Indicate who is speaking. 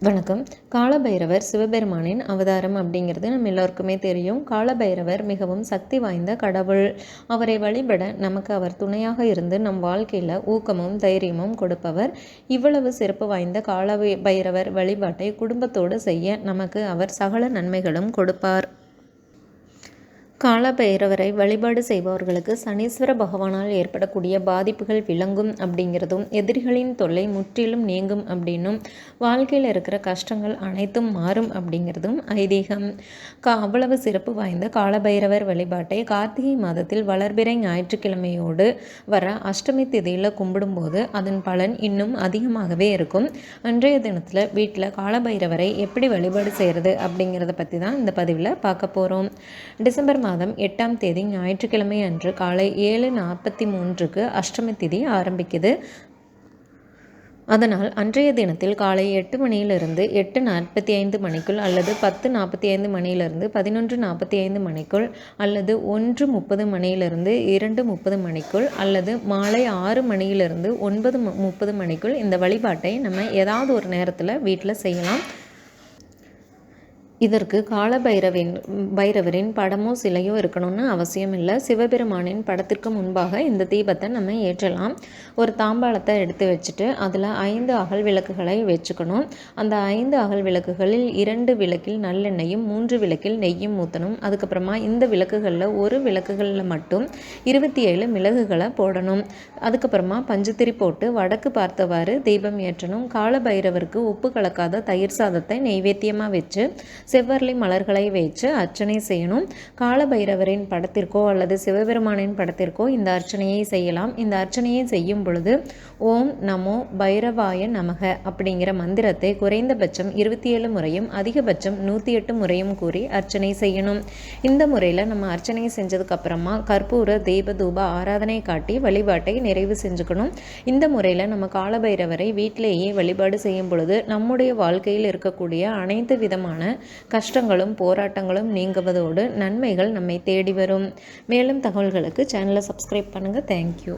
Speaker 1: வணக்கம். காலபைரவர் சிவபெருமானின் அவதாரம் அப்படிங்கிறது நம்ம எல்லோருக்குமே தெரியும். காலபைரவர் மிகவும் சக்தி வாய்ந்த கடவுள். அவரை வழிபட நமக்கு அவர் துணையாக இருந்து நம் வாழ்க்கையில் ஊக்கமும் தைரியமும் கொடுப்பவர். இவ்வளவு சிறப்பு வாய்ந்த கால பைரவர் வழிபாட்டை குடும்பத்தோடு செய்ய நமக்கு அவர் சகல நன்மைகளும் கொடுப்பார். காலபைரவரை வழிபாடு செய்பவர்களுக்கு சனீஸ்வர பகவானால் ஏற்படக்கூடிய பாதிப்புகள் விளங்கும் அப்படிங்கிறதும் எதிரிகளின் தொல்லை முற்றிலும் நீங்கும் அப்படின்னும் வாழ்க்கையில் இருக்கிற கஷ்டங்கள் அனைத்தும் மாறும் அப்படிங்கிறதும் ஐதீகம். கா அவ்வளவு சிறப்பு வாய்ந்த காலபைரவர் வழிபாட்டை கார்த்திகை மாதத்தில் வளர்பிறை ஞாயிற்றுக்கிழமையோடு வர அஷ்டமி திதியில் கும்பிடும்போது அதன் பலன் இன்னும் அதிகமாகவே இருக்கும். அன்றைய தினத்தில் வீட்டில் காலபைரவரை எப்படி வழிபாடு செய்கிறது அப்படிங்கிறத பற்றி தான் இந்த பதிவில் பார்க்க போகிறோம் டிசம்பர் மாதம் எட்டாம் தேதி ஞாயிற்றுக்கிழமை அன்று காலை ஏழு நாற்பத்தி மூன்றுக்கு அஷ்டமி திதி ஆரம்பிக்குது. அதனால் அன்றைய தினத்தில் காலை எட்டு மணியிலிருந்து எட்டு நாற்பத்தி ஐந்து மணிக்குள் அல்லது பத்து நாற்பத்தி ஐந்து மணியிலிருந்து பதினொன்று நாற்பத்தி ஐந்து மணிக்குள் அல்லது ஒன்று முப்பது மணியிலிருந்து இரண்டு முப்பது மணிக்குள் அல்லது மாலை ஆறு மணியிலிருந்து ஒன்பது முப்பது மணிக்குள் இந்த வழிபாட்டை நம்ம ஏதாவது ஒரு நேரத்தில் வீட்டில் செய்யலாம். இதற்கு கால பைரவின் பைரவரின் படமோ சிலையோ இருக்கணும்னு அவசியம் இல்லை சிவபெருமானின் படத்திற்கு முன்பாக இந்த தீபத்தை நம்ம ஏற்றலாம். ஒரு தாம்பாளத்தை எடுத்து வச்சுட்டு அதில் ஐந்து அகல் விளக்குகளை வச்சுக்கணும். அந்த ஐந்து அகல் விளக்குகளில் இரண்டு விளக்கில் நல்லெண்ணெயும் மூன்று விளக்கில் நெய்யும் ஊற்றணும் அதுக்கப்புறமா இந்த விளக்குகளில் ஒரு விளக்குகளில் மட்டும் இருபத்தி ஏழு மிளகுகளை போடணும். அதுக்கப்புறமா பஞ்சுத்திரி போட்டு வடக்கு பார்த்தவாறு தீபம் ஏற்றணும். கால பைரவருக்கு உப்பு கலக்காத தயிர் சாதத்தை நெய்வேத்தியமாக வச்சு செவ்வரளி மலர்களை வைத்து அர்ச்சனை செய்யணும். காலபைரவரின் படத்திற்கோ அல்லது சிவபெருமானின் படத்திற்கோ இந்த அர்ச்சனையை செய்யலாம். இந்த அர்ச்சனையை செய்யும் பொழுது ஓம் நமோ பைரவாய நமக அப்படிங்கிற மந்திரத்தை குறைந்தபட்சம் இருபத்தி ஏழு முறையும் அதிகபட்சம் நூற்றி எட்டு முறையும் கூறி அர்ச்சனை செய்யணும். இந்த முறையில் நம்ம அர்ச்சனை செஞ்சதுக்கப்புறமா கற்பூர தெய்வ தூப ஆராதனை காட்டி வழிபாட்டை நிறைவு செஞ்சுக்கணும். இந்த முறையில் நம்ம காலபைரவரை வீட்டிலேயே வழிபாடு செய்யும் பொழுது நம்முடைய வாழ்க்கையில் இருக்கக்கூடிய அனைத்து விதமான கஷ்டங்களும் போராட்டங்களும் நீங்குவதோடு நன்மைகள் நம்மை தேடி வரும். மேலும் தகவல்களுக்கு சேனலை சப்ஸ்கிரைப் பண்ணுங்கள் தேங்க்யூ